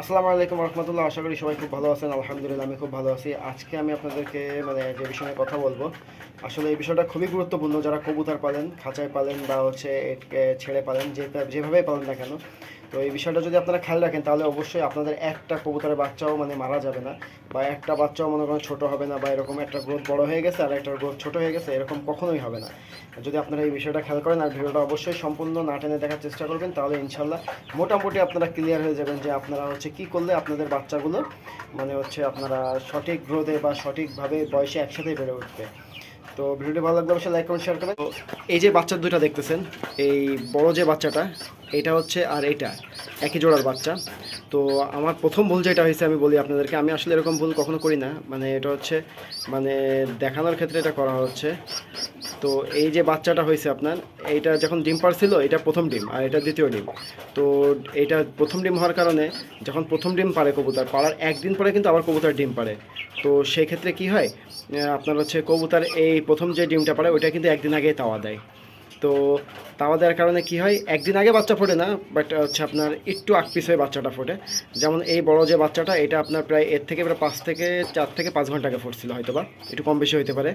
আসসালামু আলাইকুম রহমতুল্লাহ, আশা করি সবাই খুব ভালো আছেন, আলহামদুলিল্লাহ আমি খুব ভালো আছি। আজকে আমি আপনাদেরকে মানে যে বিষয়ে কথা বলব, আসলে এই বিষয়টা খুবই গুরুত্বপূর্ণ, যারা কবুতর পালেন, খাঁচায় পালেন বা হচ্ছে ছেড়ে পালেন যে যেভাবেই পালেন না কেন তো এই বিষয়টা যদি আপনারা খেয়াল রাখেন, তাহলে অবশ্যই আপনাদের একটা কবুতরের বাচ্চাও মানে মারা যাবে না, বা একটা বাচ্চাও মনে করেন ছোটো হবে না, বা এরকম একটা গ্রোথ বড় হয়ে গেছে আর একটা গ্রোথ ছোটো হয়ে গেছে, এরকম কখনোই হবে না। যদি আপনারা এই বিষয়টা খেয়াল করেন আর ভিডিওটা অবশ্যই সম্পূর্ণ না টেনে দেখার চেষ্টা করবেন, তাহলে ইনশাল্লাহ মোটামুটি আপনারা ক্লিয়ার হয়ে যাবেন যে আপনারা হচ্ছে কি করলে আপনাদের বাচ্চাগুলো মানে হচ্ছে আপনারা সঠিক গ্রোথে বা সঠিকভাবে বয়সে একসাথে বেড়ে উঠবে। তো ভিডিওটি ভালো লাগলে অবশ্যই লাইক কমেন্ট শেয়ার করবেন। এই যে বাচ্চা দুটো দেখতেছেন, এই বড় যে বাচ্চাটা এটা হচ্ছে আর এটা, একই জোড়ার বাচ্চা। তো আমার প্রথম ভুল যেটা হয়েছে আমি বলি আপনাদেরকে, আমি আসলে এরকম ভুল কখনো করি না। মানে এটা হচ্ছে মানে দেখানোর ক্ষেত্রে এটা করা হচ্ছে। তো এই যে বাচ্চাটা হয়েছে আপনার, এইটা যখন ডিম পারছিল, এটা প্রথম ডিম আর এটা দ্বিতীয় ডিম। তো এটা প্রথম ডিম হওয়ার কারণে যখন প্রথম ডিম পারে কবুতর, পাড়ার একদিন পরে কিন্তু আবার কবুতর ডিম পারে। তো সেই ক্ষেত্রে কি হয় আপনার হচ্ছে কবুতর এই প্রথম যে ডিমটা পারে, ওইটা কিন্তু একদিন আগেই তাওয়া দেয়। তো তাওয়া দেওয়ার কারণে কি হয়, একদিন আগে বাচ্চা ফোটে না বাট হচ্ছে আপনার একটু আকপিস হয়ে বাচ্চাটা ফোটে। যেমন এই বড় যে বাচ্চাটা, এটা আপনার প্রায় এর থেকে প্রায় পাঁচ থেকে চার থেকে পাঁচ ঘণ্টা আগে ফুটছিল হয়তো বা একটু কম বেশি হতে পারে।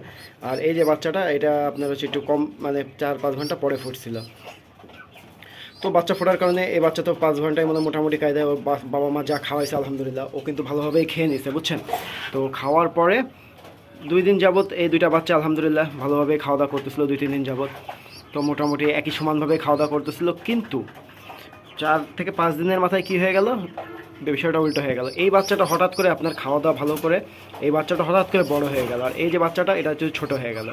আর এই যে বাচ্চাটা, এটা আপনার হচ্ছে একটু কম মানে চার পাঁচ ঘণ্টা পরে ফুটছিল। তো বাচ্চা ফোটার কারণে এই বাচ্চা তো পাঁচ ঘন্টায় মানে মোটামুটি কায়দায় ওর বাবা মা যা খাওয়াইছে আলহামদুলিল্লাহ, ও কিন্তু ভালোভাবেই খেয়ে নিছে, বুঝছেন? তো খাওয়ার পরে দুই দিন যাবত এই দুইটা বাচ্চা আলহামদুলিল্লাহ ভালোভাবে খাওয়া দাওয়া করতেছিল, দুই তিন দিন যাবত তো মোটামুটি একই সমানভাবে খাওয়া দাওয়া করতেছিল, কিন্তু চার থেকে পাঁচ দিনের মাথায় কি হয়ে গেল? বিষয়টা উল্টো হয়ে গেল। এই বাচ্চাটা হঠাৎ করে আপনার খাওয়া দাওয়া ভালো করে, এই বাচ্চাটা হঠাৎ করে বড় হয়ে গেল। আর এই যে বাচ্চাটা, এটা হচ্ছে ছোটো হয়ে গেল।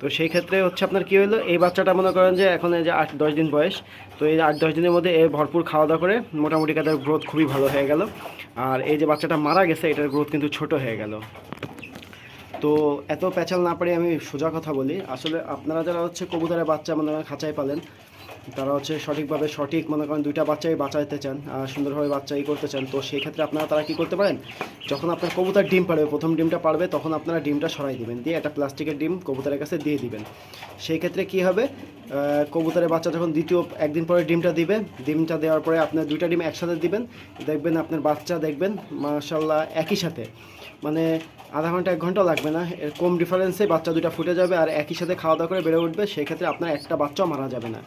তো সেই ক্ষেত্রে হচ্ছে আপনার কি হলো, এই বাচ্চাটা মনে করেন যে এখন এই যে আট দশ দিন বয়স, তো এই আট দশ দিনের মধ্যে এ ভরপুর খাওয়া দাওয়া করে, মোটামুটি তাদের গ্রোথ খুবই ভালো হয়ে গেল। আর এই যে বাচ্চাটা মারা গেছে, এটার গ্রোথ কিন্তু ছোট হয়ে গেল। তো এত প্যাচাল না পারে আমি সোজা কথা বলি। আসলে আপনারা যারা হচ্ছে কবুতরের বাচ্চা করেন খাঁচায় পালেন তারা হচ্ছে সঠিকভাবে সঠিক, মনে করেন দুইটা বাচ্চাই বাঁচাইতে চান সুন্দরভাবে বাচ্চা ই করতে চান, তো সেই ক্ষেত্রে আপনারা তারা কি করতে পারেন? যখন আপনার কবুতর ডিম পারবে প্রথম ডিমটা পারবে তখন আপনারা ডিমটা সরাই দিবেন, দিয়ে একটা প্লাস্টিকের ডিম কবুতরের কাছে দিয়ে দিবেন। সেই ক্ষেত্রে কি হবে? কবুতরের বাচ্চা যখন দ্বিতীয় একদিন পরে ডিমটা দিবে, ডিমটা দেওয়ার পরে আপনার দুইটা ডিম একসাথে দিবেন, দেখবেন আপনার বাচ্চা দেখবেন মাশাল্লাহ একই সাথে। মানে আধা ঘণ্টা, এক ঘণ্টা লাগবে না, এর কম ডিফারেন্সে বাচ্চা দুটা ফুটে যাবে আর একই সাথে খাওয়া দাওয়া করে বেড়ে উঠবে সেই ক্ষেত্রে আপনার একটা বাচ্চাও মারা যাবে না।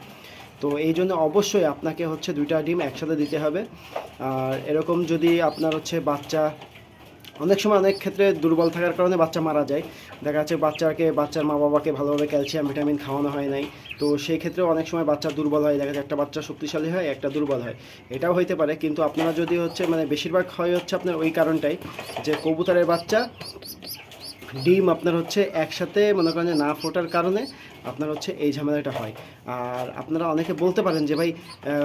তো এই জন্য অবশ্যই আপনাকে হচ্ছে দুইটা ডিম একসাথে দিতে হবে। আর এরকম যদি আপনার হচ্ছে বাচ্চা, অনেক সময় অনেক ক্ষেত্রে দুর্বল থাকার কারণে বাচ্চা মারা যায়। দেখা যাচ্ছে বাচ্চাকে, বাচ্চার মা বাবাকে ভালোভাবে ক্যালসিয়াম, ভিটামিন খাওয়ানো হয় নাই। তো সেই ক্ষেত্রে অনেক সময় বাচ্চা দুর্বল হয়। দেখা যায় একটা বাচ্চা শক্তিশালী হয়, একটা দুর্বল হয়। এটাও হইতে পারে, কিন্তু আপনারা যদি হচ্ছে মানে বেশিরভাগ হয় হচ্ছে আপনার ওই কারণটাই যে কবুতরের বাচ্চা ডিম আপনার হচ্ছে একসাথে মনে করেন যে না ফোটার কারণে আপনার হচ্ছে এই ঝামেলাটা হয়। আর আপনারা অনেকে বলতে পারেন যে, ভাই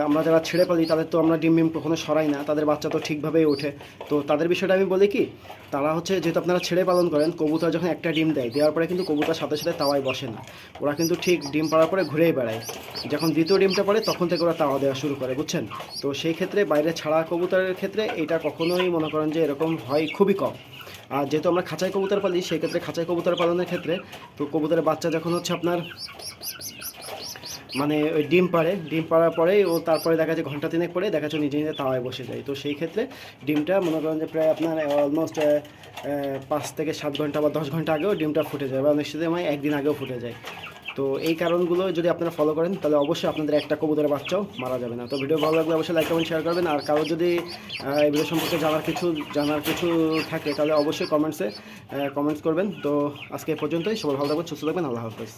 আমরা যারা ছেড়ে পালি, তাদের তো আমরা ডিম ডিম কখনো সরাই না। তাদের বাচ্চা তো ঠিকভাবেই ওঠে। তো তাদের বিষয়টা আমি বলি কি, তারা হচ্ছে যেহেতু আপনারা ছেড়ে পালন করেন, কবুতর যখন একটা ডিম দেয়, দেওয়ার পরে কিন্তু কবুতর সাথে সাথে তাওয়ায় বসে না। ওরা কিন্তু ঠিক ডিম পাড়ার পরে ঘুরেই বেড়ায়। যখন দ্বিতীয় ডিমটা পড়ে, তখন থেকে ওরা তাওয়া দেওয়া শুরু করে, বুঝছেন? তো সেই ক্ষেত্রে বাইরে ছাড়া কবুতরের ক্ষেত্রে এটা কখনোই মনে করেন যে এরকম হয় খুবই কম। আর যেহেতু আমরা খাঁচাই কবুতর পালি সেই ক্ষেত্রে খাঁচাই কবুতর পালনের ক্ষেত্রে তো কবুতরের বাচ্চা যখন হচ্ছে আপনার মানে ওই ডিম পাড়ে, ডিম পাড়ার পরেই ও তারপরে দেখা যাচ্ছে ঘণ্টা তিনেক পরে দেখা যাচ্ছে নিজে নিজে তাওয়ায় বসে যায়। তো সেই ক্ষেত্রে ডিমটা মনে করেন যে প্রায় আপনার অলমোস্ট পাঁচ থেকে সাত ঘণ্টা বা দশ ঘণ্টা আগেও ডিমটা ফুটে যায় বা অনেক সময় একদিন আগেও ফুটে যায়। তো এই কারণগুলো যদি আপনারা ফলো করেন, তাহলে অবশ্যই আপনাদের একটা কবুতরের বাচ্চাও মারা যাবে না। তো ভিডিও ভালো লাগলে অবশ্যই লাইক কমেন্ট শেয়ার করবেন। আর কারও যদি এই ভিডিও সম্পর্কে জানার কিছু জানার কিছু থাকে, তাহলে অবশ্যই কমেন্টসে কমেন্টস করবেন। তো আজকে পর্যন্তই। সবাই ভালো থাকবেন, সুস্থ থাকবেন। আল্লাহ হাফেজ।